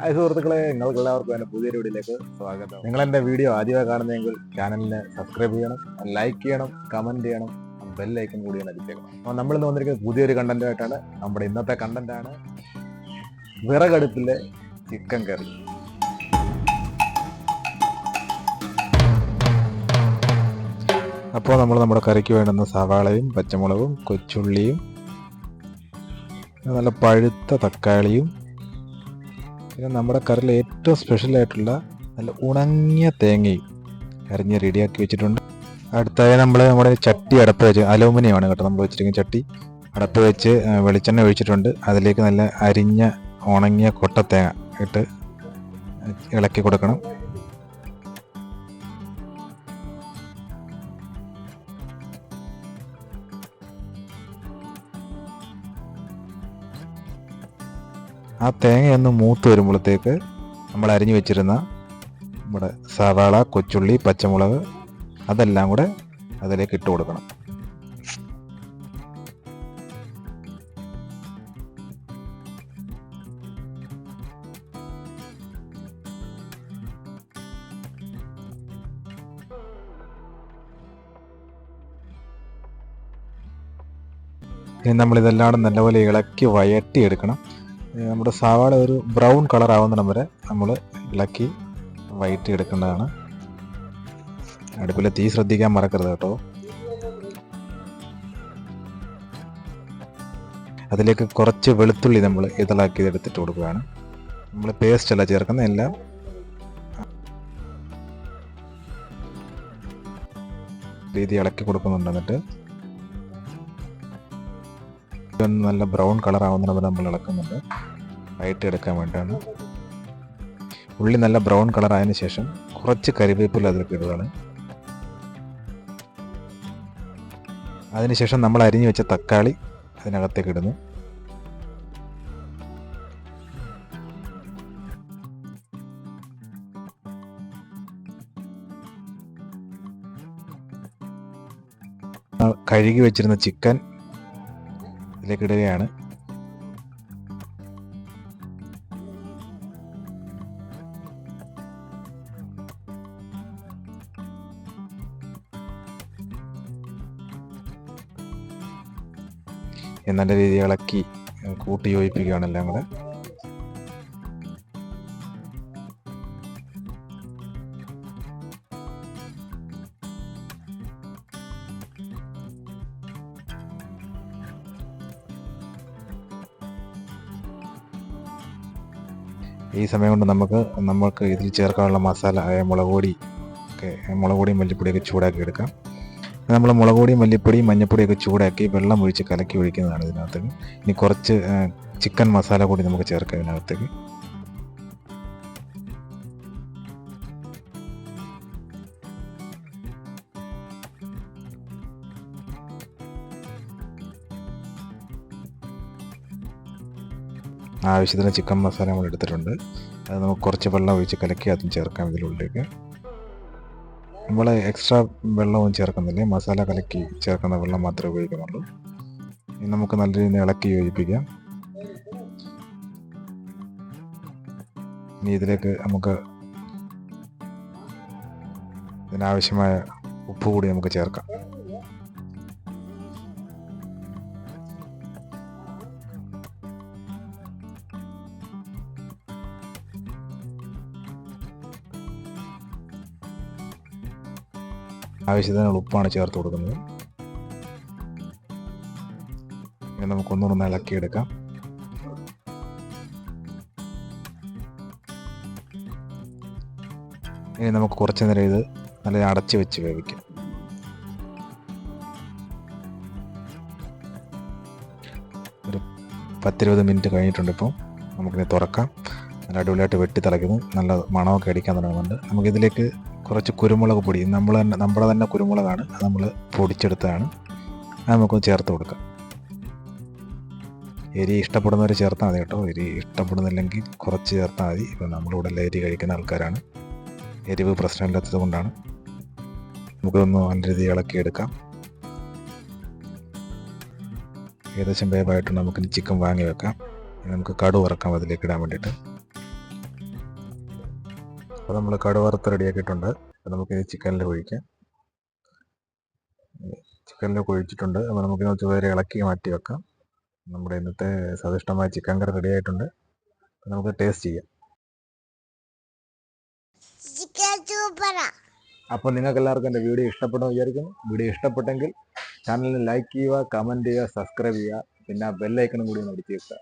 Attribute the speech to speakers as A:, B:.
A: Hi സുഹൃത്തുക്കളെ നിങ്ങൾക്ക് എല്ലാവർക്കും എന്റെ പുതിയൊരു വീഡിയോയിലേക്ക് സ്വാഗതം. നിങ്ങൾ എന്റെ വീഡിയോ ആദ്യമായി കാണുന്നതെങ്കിൽ ചാനലിനെ സബ്സ്ക്രൈബ് ചെയ്യണം ലൈക്ക് ചെയ്യണം കമന്റ് ചെയ്യണം ബെല്ലൈക്കൻ കൂടി അടിച്ചേക്കണം. അപ്പോൾ നമ്മളിന്ന് വന്നിരിക്കുന്നത് പുതിയൊരു കണ്ടന്റായിട്ടാണ് നമ്മുടെ ഇന്നത്തെ കണ്ടന്റാണ് വിറകടുപ്പിലെ ചിക്കൻ കറി അപ്പോൾ നമ്മൾ നമ്മുടെ കറിക്ക് വേണ്ടുന്ന സവാളയും പച്ചമുളകും കൊച്ചുള്ളിയും നല്ല പഴുത്ത തക്കാളിയും പിന്നെ നമ്മുടെ കറിയിൽ ഏറ്റവും സ്പെഷ്യൽ ആയിട്ടുള്ള നല്ല ഉണങ്ങിയ തേങ്ങയും അരിഞ്ഞ് റെഡിയാക്കി വെച്ചിട്ടുണ്ട്. അടുത്തായി നമ്മൾ നമ്മുടെ ചട്ടി അടപ്പ് വെച്ച് അലൂമിനിയമാണ് കേട്ടോ നമ്മൾ വെച്ചിരിക്കുന്ന ചട്ടി. അടപ്പ് വെച്ച് വെളിച്ചെണ്ണ ഒഴിച്ചിട്ടുണ്ട്. അതിലേക്ക് നല്ല അരിഞ്ഞ ഉണങ്ങിയ കൊട്ടത്തേങ്ങ ഇട്ട് ഇളക്കി കൊടുക്കണം. ആ തേങ്ങയൊന്ന് മൂത്ത് വരുമ്പോഴത്തേക്ക് നമ്മൾ അരിഞ്ഞു വെച്ചിരുന്ന നമ്മുടെ സവാള കൊച്ചുള്ളി പച്ചമുളക് അതെല്ലാം കൂടെ അതിലേക്ക് ഇട്ട് കൊടുക്കണം. ഇനി നമ്മളിതെല്ലാം നല്ലപോലെ ഇളക്കി വയറ്റിയെടുക്കണം ഏ, നമ്മുടെ സവാള ഒരു ബ്രൗൺ കളർ ആവുന്നിടം വരെ നമ്മൾ ഇളക്കി വയറ്റി എടുക്കേണ്ടതാണ്. അടുപ്പിലെ തീ ശ്രദ്ധിക്കാൻ മറക്കരുത് കേട്ടോ. അതിലേക്ക് കുറച്ച് വെളുത്തുള്ളി നമ്മൾ ഇതളാക്കി എടുത്തിട്ട് കൊടുക്കുകയാണ്. നമ്മൾ പേസ്റ്റ് അല്ല ചേർക്കുന്ന എല്ലാം രീതി ഇളക്കി കൊടുക്കുന്നുണ്ട് എന്നിട്ട്. നല്ല ബ്രൗൺ കളർ ആവുന്ന വരെ നമ്മൾ ഇളക്കുന്നുണ്ട്. വയറ്റി എടുക്കാൻ വേണ്ടിയാണ്. ഉള്ളി നല്ല ബ്രൗൺ കളർ ആയതിനു ശേഷം കുറച്ച് കരിവേപ്പില അതിലേക്ക് ഇടുകയാണ്. അതിനുശേഷം നമ്മൾ അരിഞ്ഞു വെച്ച തക്കാളി അതിനകത്തേക്ക് ഇടുന്നു. കഴുകി വെച്ചിരുന്ന ചിക്കൻ ഇതിലേക്ക് ഇടുകയാണ്. നല്ല രീതിയിൽ ഇളക്കി കൂട്ടി യോജിപ്പിക്കുകയാണ് എല്ലാം കൂടെ ഈ സമയം കൊണ്ട് നമുക്ക് നമുക്ക് ഇതിൽ ചേർക്കാനുള്ള മസാല മുളക് പൊടി ഒക്കെ മുളക് പൊടിയും മല്ലിപ്പൊടിയൊക്കെ ചൂടാക്കി എടുക്കാം. നമ്മൾ മുളക് പൊടിയും മല്ലിപ്പൊടിയും മഞ്ഞപ്പൊടിയൊക്കെ ചൂടാക്കി വെള്ളം ഒഴിച്ച് കലക്കി ഒഴിക്കുന്നതാണ് ഇതിനകത്തേക്ക്. ഇനി കുറച്ച് ചിക്കൻ മസാല കൂടി നമുക്ക് ചേർക്കാം ഇതിനകത്തേക്ക്. ആവശ്യത്തിന് ചിക്കൻ മസാല നമ്മൾ എടുത്തിട്ടുണ്ട്. അത് നമുക്ക് കുറച്ച് വെള്ളം ഒഴിച്ച് കലക്കി അതും ചേർക്കാം ഇതിനുള്ളിലേക്ക്. നമ്മൾ എക്സ്ട്രാ വെള്ളവും ചേർക്കുന്നില്ല? മസാല കലക്കി ചേർക്കുന്ന വെള്ളം മാത്രമേ ഉപയോഗിക്കുന്നുള്ളൂ. ഇനി നമുക്ക് നല്ല രീതിയിൽ ഇളക്കി യോജിപ്പിക്കാം. ഇനി ഇതിലേക്ക് നമുക്ക് ഇതിനാവശ്യമായ ഉപ്പ് കൂടി നമുക്ക് ചേർക്കാം. ആവശ്യത്തിനുള്ള ഉപ്പാണ് ചേർത്ത് കൊടുക്കുന്നത്. ഇനി നമുക്കൊന്നുകൂടെ ഇളക്കിയെടുക്കാം. ഇനി നമുക്ക് കുറച്ച് നേരം ഇത് നല്ല അടച്ചു വെച്ച് വേവിക്കാം. ഒരു പത്തിരുപത് മിനിറ്റ് കഴിഞ്ഞിട്ടുണ്ട് ഇപ്പോൾ നമുക്കിത് തുറക്കാം. നല്ല അടിപൊളിയായിട്ട് വെട്ടി തിളയ്ക്കുന്നു. നല്ല മണമൊക്കെ അടിക്കാൻ തുടങ്ങുന്നുണ്ട്. നമുക്കിതിലേക്ക് കുറച്ച് കുരുമുളക് പൊടി. നമ്മൾ തന്നെ നമ്മുടെ തന്നെ കുരുമുളകാണ് അത് നമ്മൾ പൊടിച്ചെടുത്തതാണ്. അത് നമുക്ക് ചേർത്ത് കൊടുക്കാം. എരി ഇഷ്ടപ്പെടുന്നവർ ചേർത്താൽ മതി കേട്ടോ. എരി ഇഷ്ടപ്പെടുന്നില്ലെങ്കിൽ കുറച്ച് ചേർത്താൽ മതി. ഇപ്പോൾ നമ്മളിവിടെ എല്ലാം എരി കഴിക്കുന്ന ആൾക്കാരാണ്. എരിവ് പ്രശ്നമില്ലാത്തത് കൊണ്ടാണ്. നമുക്കൊന്ന് നല്ല രീതിയിൽ ഇളക്കി എടുക്കാം. ഏകദേശം വേവായിട്ട് നമുക്ക് ചിക്കൻ വാങ്ങി വെക്കാം. നമുക്ക് കടു വറക്കാം അതിലേക്ക് ഇടാൻ വേണ്ടിയിട്ട്. അപ്പോൾ നമ്മൾ കടുവറുത്ത് റെഡിയാക്കിയിട്ടുണ്ട് അപ്പോൾ നമുക്കിത് ചിക്കനിൽ ഒഴിക്കാം ചിക്കനിലൊക്കെ ഒഴിച്ചിട്ടുണ്ട് അപ്പോൾ നമുക്ക് കുറച്ച് വേറെ ഇളക്കി മാറ്റി വെക്കാം. നമ്മുടെ ഇന്നത്തെ സ്വാദിഷ്ടമായ ചിക്കൻ കറി റെഡി ആയിട്ടുണ്ട്. അപ്പോൾ നമുക്ക് ടേസ്റ്റ് ചെയ്യാം. അപ്പോൾ നിങ്ങൾക്ക് എല്ലാവർക്കും എന്റെ വീഡിയോ ഇഷ്ടപ്പെടുമെന്ന് വിചാരിക്കുന്നു. വീഡിയോ ഇഷ്ടപ്പെട്ടെങ്കിൽ ചാനലിന് ലൈക്ക് ചെയ്യുക കമന്റ് ചെയ്യുക സബ്സ്ക്രൈബ് ചെയ്യുക. പിന്നെ ബെല്ലൈക്കണും കൂടി ഒന്ന് അടിച്ച് വെക്കുക.